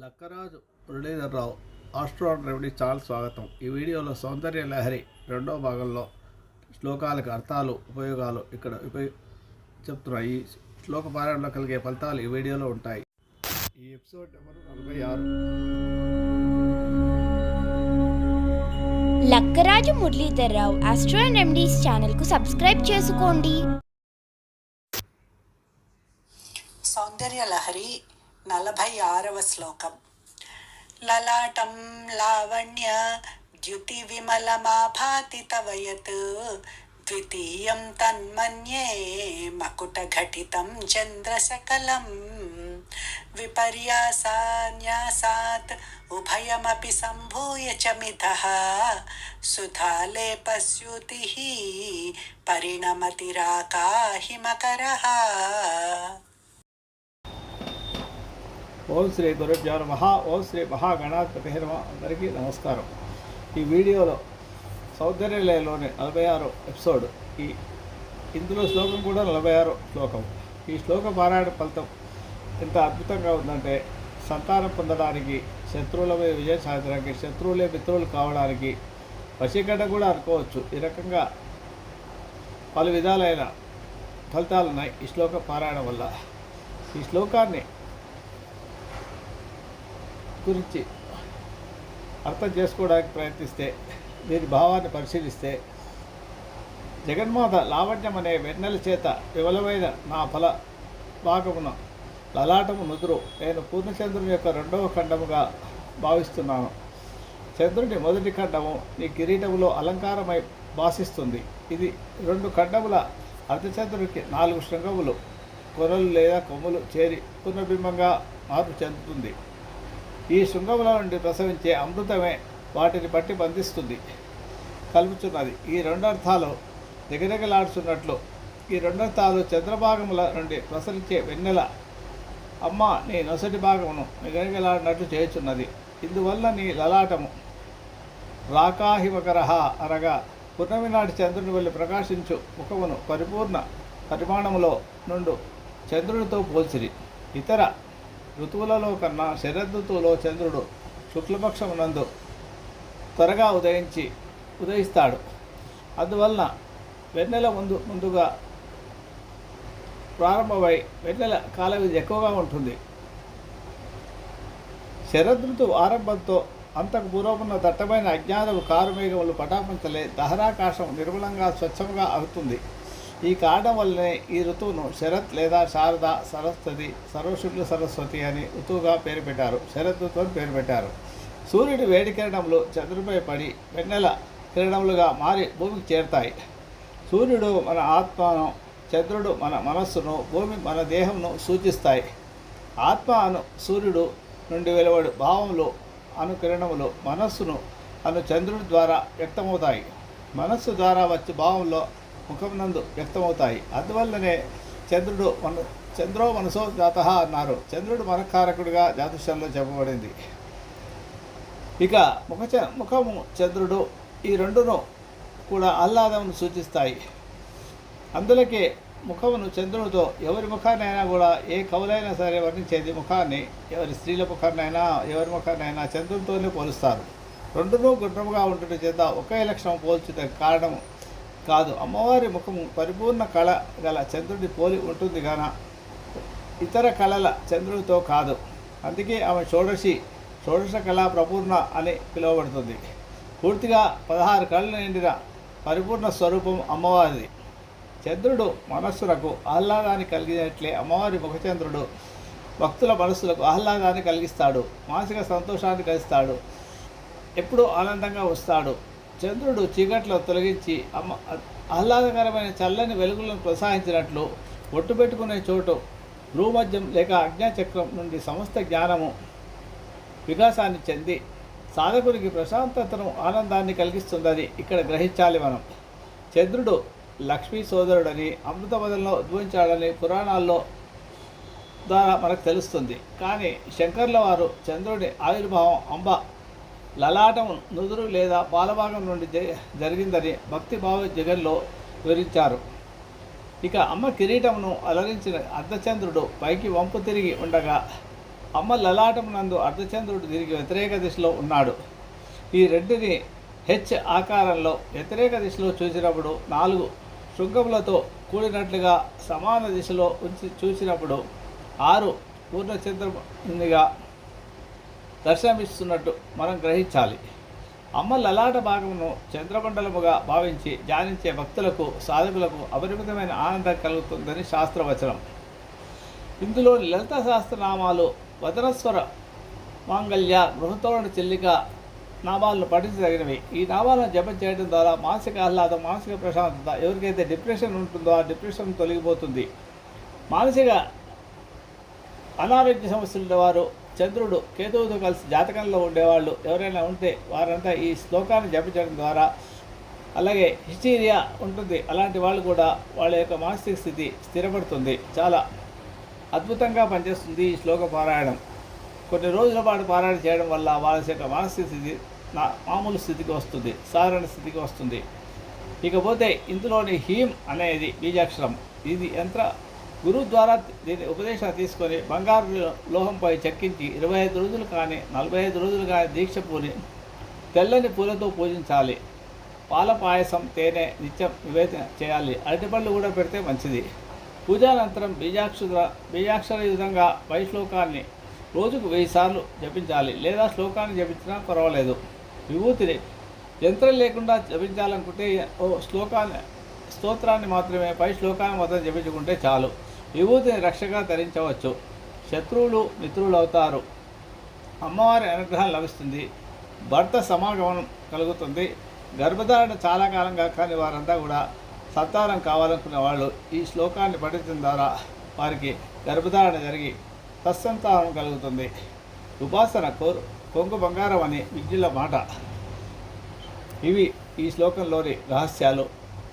Lakkaraju Muralidharrao astro and remedy channel స్వాగతం. ఈ వీడియోలో సౌందర్య లహరి రెండో భాగంలో శ్లోకాలకు అర్థాలు ఉపయోగాలు ఇక్కడ ఉపయోగ చెప్తున్నాయి. ఈ శ్లోక పారాయణలో కలిగే ఫలితాలు ఈ వీడియోలో ఉంటాయి. ఈ ఎపిసోడ్ నెంబర్ నలభై ఆరు. Lakkaraju Muralidharrao astro and remedies ఛానల్కు సబ్స్క్రైబ్ చేసుకోండి. సౌందర్యలహరి నలభై ఆరవ శ్లోకం లలాటం లావణ్య ద్యుతి విమలమాభాతి తవ యత్ ద్వితీయం తన్మన్యే మకుటఘటితం చంద్రశకలం విపర్యాసాన్యాసాత్ ఉభయమపి సంభూయ చ మిథః సుధాలేపస్యుతిः పరిణమతిరాకాహిమకరः ఓం శ్రీ గురుభ్యో నమ. ఓం శ్రీ మహాగణాధిపతి నమ. అందరికీ నమస్కారం. ఈ వీడియోలో సౌందర్యలయలోని నలభై ఆరో ఎపిసోడ్. ఈ ఇందులో శ్లోకం కూడా నలభై ఆరో శ్లోకం. ఈ శ్లోక పారాయణ ఫలితం ఎంత అద్భుతంగా ఉందంటే సంతానం పొందడానికి శత్రువులపై విజయం సాధించడానికి శత్రువులే మిత్రులు కావడానికి వశీకరణ కూడా అనుకోవచ్చు. ఈ రకంగా పలు విధాలైన ఫలితాలు ఉన్నాయి ఈ శ్లోక పారాయణ వల్ల. ఈ శ్లోకాన్ని గురించి అర్థం చేసుకోవడానికి ప్రయత్నిస్తే దీని భావాన్ని పరిశీలిస్తే జగన్మాత లావణ్యం అనే వెన్నెల చేత వివలమైన నా ఫల భాగమున లలాటము నుదురు. నేను పూర్ణచంద్రుని యొక్క రెండవ ఖండముగా భావిస్తున్నాను. చంద్రుని మొదటి ఖండము నీ కిరీటములో అలంకారమై భాషిస్తుంది ఇది రెండు ఖండముల అర్ధచంద్రుడికి నాలుగు శృంగములు కొరలు లేదా కొమ్ములు చేరి పునర్బింబంగా మార్పు చెందుతుంది. ఈ శృంగముల నుండి ప్రసవించే అమృతమే వాటిని బట్టి బంధిస్తుంది. కలుపుచున్నది ఈ రెండు అర్థాలు దిగదిగలాడుచున్నట్లు ఈ రెండు అర్థాలు చంద్రభాగముల నుండి ప్రసరించే వెన్నెల. అమ్మ నీ నొసటి భాగమును నిగనిగలాడినట్లు చేయుచున్నది. ఇందువల్ల నీ లలాటము. రాకాహిమకరహ అనగా పున్నమి నాటి చంద్రుని వెళ్ళి ప్రకాశించు ముఖమును పరిపూర్ణ పరిమాణములో నుండు చంద్రునితో పోల్చిరి. ఇతర ఋతువులలో కన్నా శరదృతువులో చంద్రుడు శుక్లపక్షమునందు త్వరగా ఉదయించి ఉదయిస్తాడు. అందువలన వెన్నెల ముందు ముందుగా ప్రారంభమై వెన్నెల కాల ఎక్కువగా ఉంటుంది. శరదృతువు ఆరంభంతో అంతకు పూర్వమున్న దట్టమైన అజ్ఞానపు కారుమేఘములు పటాపంచలే దహరాకాశం నిర్మలంగా స్వచ్ఛంగా అవుతుంది. ఈ కారణం వల్లనే ఈ ఋతువును శరత్ లేదా శారద సరస్వతి సర్వశుక్ల సరస్వతి అని ఋతువుగా పేరు పెట్టారు. శరత్ ఋతువు అని పేరు పెట్టారు. సూర్యుడి వేడి కిరణంలో చంద్రుపై పడి వెన్నెల కిరణములుగా మారి భూమికి చేరుతాయి. సూర్యుడు మన ఆత్మను చంద్రుడు మన మనస్సును భూమి మన దేహంను సూచిస్తాయి. ఆత్మ అను సూర్యుడు నుండి వెలువడు భావములు అను కిరణములు మనస్సును అను చంద్రుడి ద్వారా వ్యక్తమవుతాయి. మనస్సు ద్వారా వచ్చే భావంలో ముఖమునందు వ్యక్తమవుతాయి. అందువల్లనే చంద్రుడు మన చంద్రో మనసో జాత అన్నారు. చంద్రుడు మనకారకుడిగా జ్యోతిష్యంలో చెప్పబడింది. ఇక ముఖ ముఖము చంద్రుడు ఈ రెండును కూడా ఆహ్లాదమును సూచిస్తాయి. అందులకే ముఖమును చంద్రునితో ఎవరి ముఖాన్నైనా కూడా ఏ కవులైనా సరే వర్ణించేది ముఖాన్ని ఎవరి స్త్రీల ముఖాన్నైనా ఎవరి ముఖాన్నైనా చంద్రునితోనే పోలుస్తారు. రెండునూ గుండ్రముగా ఉండటం చేత ఒకే లక్షణం పోల్చుట కారణం కాదు. అమ్మవారి ముఖము పరిపూర్ణ కళ గల చంద్రుడి పోలి ఉంటుంది గాన ఇతర కళల చంద్రుడితో కాదు. అందుకే ఆమె షోడశి షోడశ కళా ప్రపూర్ణ అని పిలువబడుతుంది. పూర్తిగా పదహారు కళలు నిండిన పరిపూర్ణ స్వరూపం అమ్మవారిది. చంద్రుడు మనస్సులకు ఆహ్లాదాన్ని కలిగినట్లే అమ్మవారి ముఖచంద్రుడు భక్తుల మనస్సులకు ఆహ్లాదాన్ని కలిగిస్తాడు. మానసిక సంతోషాన్ని కలిగిస్తాడు ఎప్పుడూ ఆనందంగా వస్తాడు. చంద్రుడు చీకట్లో తొలగించి అమ్మ ఆహ్లాదకరమైన చల్లని వెలుగులను ప్రోత్సహించినట్లు ఒట్టు పెట్టుకునే చోటు భూమధ్యం లేక అజ్ఞాచక్రం నుండి సమస్త జ్ఞానము వికాసాన్ని చెంది సాధకునికి ప్రశాంతతను ఆనందాన్ని కలిగిస్తుందని ఇక్కడ గ్రహించాలి మనం. చంద్రుడు లక్ష్మీ సోదరుడని అమృత ఉద్భవించాడని పురాణాల్లో ద్వారా మనకు తెలుస్తుంది. కానీ శంకర్ల వారు చంద్రుడి ఆవిర్భావం అంబ లలాటం నుదురు లేదా బాలభాగం నుండి జ- జరిగిందని భక్తి భావ జగన్లో వివరించారు. ఇక అమ్మ కిరీటమును అలరించిన అర్ధచంద్రుడు పైకి వంపు తిరిగి ఉండగా అమ్మ లలాటం నందు అర్ధచంద్రుడు తిరిగి వ్యతిరేక దిశలో ఉన్నాడు. ఈ రెండుని హెచ్ ఆకారంలో వ్యతిరేక దిశలో చూసినప్పుడు నాలుగు శృంగములతో కూడినట్లుగా సమాన దిశలో ఉంచి చూసినప్పుడు ఆరు పూర్ణచంద్రునిగా దర్శనమిస్తున్నట్టు మనం గ్రహించాలి. అమ్మ లలాట భాగమును చంద్రమండలముగా భావించి ధ్యానించే భక్తులకు సాధకులకు అపరిమితమైన ఆనందం కలుగుతుందని శాస్త్రవచనం. ఇందులో లలిత శాస్త్రనామాలు వదనస్వర మాంగళ్య గృహతోరణ చెల్లిక నామాలను పఠించదగినవి ఈ నామాలను జపం చేయడం ద్వారా మానసిక ఆహ్లాదం మానసిక ప్రశాంతత ఎవరికైతే డిప్రెషన్ ఉంటుందో ఆ డిప్రెషన్ తొలగిపోతుంది. మానసిక అనారోగ్య సమస్యలు వారు చంద్రుడు కేతువుతో కలిసి జాతకంలో ఉండేవాళ్ళు. ఎవరైనా ఉంటే వారంతా ఈ శ్లోకాన్ని జపించడం ద్వారా అలాగే హిస్టీరియా ఉంటుంది. అలాంటి వాళ్ళు కూడా వాళ్ళ యొక్క మానసిక స్థితి స్థిరపడుతుంది. చాలా అద్భుతంగా పనిచేస్తుంది ఈ శ్లోక పారాయణం. కొన్ని రోజుల పాటు పారాయణ చేయడం వల్ల వాళ్ళ యొక్క మానసిక స్థితి నా మామూలు స్థితికి వస్తుంది. సాధారణ స్థితికి వస్తుంది. ఇకపోతే ఇందులోని హీమ్ అనేది బీజాక్షరం. ఇది యంత్ర గురువు ద్వారా దీని ఉపదేశం తీసుకొని బంగారు లోహంపై చెక్కించి ఇరవై ఐదు రోజులు కానీ నలభై ఐదు రోజులు కానీ దీక్ష పూని తెల్లని పూలతో పూజించాలి. పాల పాయసం తేనె నిత్యం నివేదన చేయాలి. అరటిపళ్ళు కూడా పెడితే మంచిది. పూజానంతరం బీజాక్షర బీజాక్షర విధంగా పై శ్లోకాన్ని రోజుకు వెయ్యి సార్లు జపించాలి. లేదా శ్లోకాన్ని జపించినా పర్వాలేదు. విభూతిని యంత్రం లేకుండా జపించాలనుకుంటే ఓ శ్లోకాన్ని స్తోత్రాన్ని మాత్రమే పై శ్లోకాన్ని మాత్రం జపించుకుంటే చాలు. విభూతిని రక్షగా ధరించవచ్చు. శత్రువులు మిత్రులు అవుతారు అమ్మవారి అనుగ్రహం లభిస్తుంది. భర్త సమాగమనం కలుగుతుంది. గర్భధారణ చాలా కాలంగా కాని వారంతా కూడా సంతానం కావాలనుకునే వాళ్ళు ఈ శ్లోకాన్ని పఠించడం ద్వారా వారికి గర్భధారణ జరిగి తత్సంతానం కలుగుతుంది. ఉపాసన కోరు కొంగు బంగారం అని విద్యుల మాట. ఇవి ఈ శ్లోకంలోని రహస్యాలు.